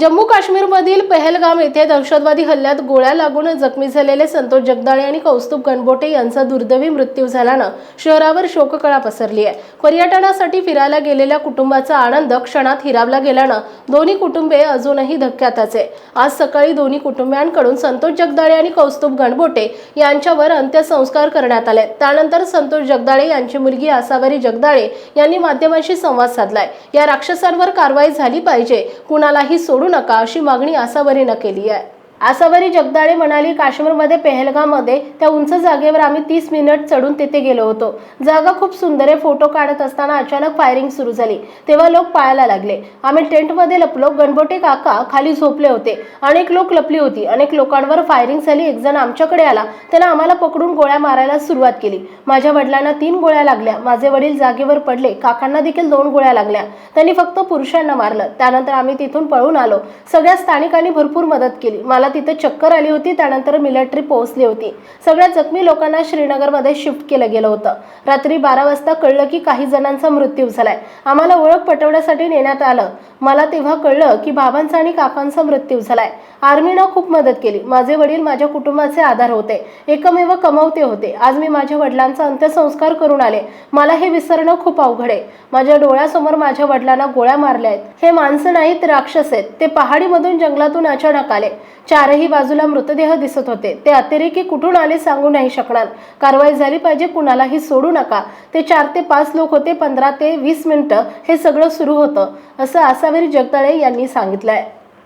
जम्मू काश्मीरमधील पहलगाम येथे दहशतवादी हल्ल्यात गोळ्या लागून जखमी झालेले संतोष जगदाळे आणि कौस्तुभ गणबोटे यांचा दुर्दैवी मृत्यू झाल्यानं शहरावर शोककळा पसरली आहे. पर्यटनासाठी फिरायला गेलेल्या कुटुंबाचा आनंद क्षणात हिरावला गेल्यानं दोन्ही कुटुंबे अजूनही धक्क्यातच आहे आज सकाळी दोन्ही कुटुंबियांकडून संतोष जगदाळे आणि कौस्तुभ गणबोटे यांच्यावर अंत्यसंस्कार करण्यात आले. त्यानंतर संतोष जगदाळे यांची मुलगी आसावरी जगदाळे यांनी माध्यमांशी संवाद साधलाय. या राक्षसांवर कारवाई झाली पाहिजे. कुणालाही सोडून नका अशी मागणी आसावरीनं केली आहे. आसावरी जगदाळे म्हणाली काश्मीरमध्ये पेहलगामध्ये त्या उंच जागेवर आम्ही तीस मिनिट चढून तिथे गेलो होतो. जागा खूप सुंदर आहे फोटो काढत असताना अचानक फायरिंग सुरू झाली. तेव्हा लोक पाळायला लागले. आम्ही टेंटमध्ये लपलो गणबोटे काका खाली झोपले होते. अनेक लोक लपली होती. अनेक लोकांवर फायरिंग झाली. एक जण आमच्याकडे आला. त्यानं आम्हाला पकडून गोळ्या मारायला सुरुवात केली. माझ्या वडिलांना तीन गोळ्या लागल्या. माझे वडील जागेवर पडले. काकांना देखील दोन गोळ्या लागल्या. त्यांनी फक्त पुरुषांना मारलं. त्यानंतर आम्ही तिथून पळून आलो. सगळ्या स्थानिकांनी भरपूर मदत केली. मला तिथं चक्कर आली होती त्यानंतर मिलिटरी पोहोचली होती. सगळ्या जखमी लोकांना श्रीनगरमध्ये शिफ्ट केलं गेलं होतं. रात्री बारा वाजता कळलं की काही जणांचा मृत्यू झालाय. आम्हाला ओळख पटवण्यासाठी नेण्यात आलं. मला तेव्हा कळलं की बाबांचा आणि काकांचा मृत्यू झालाय. आर्मीनं खूप मदत केली. माझे वडील माझ्या कुटुंबाचे आधार होते. एकमेव कमवते होते. आज मी माझ्या वडिलांचा अंत्यसंस्कार करून आले. मला हे विसरणं खूप अवघड आहे. माझ्या डोळ्यासमोर माझ्या वडिलांना गोळ्या मारल्या आहेत. हे माणसं नाहीत राक्षस आहेत. ते पहाडीमधून जंगलातून अचानक आले. चारही बाजूला मृतदेह दिसत होते. ते अतिरेकी कुठून आले सांगू नाही शकणार. कारवाई झाली पाहिजे कुणालाही सोडू नका. ते चार ते पाच लोक होते. पंधरा ते वीस मिनिटं हे सगळं सुरू होतं असं आसावरी जगदाळे यांनी सांगितलंय.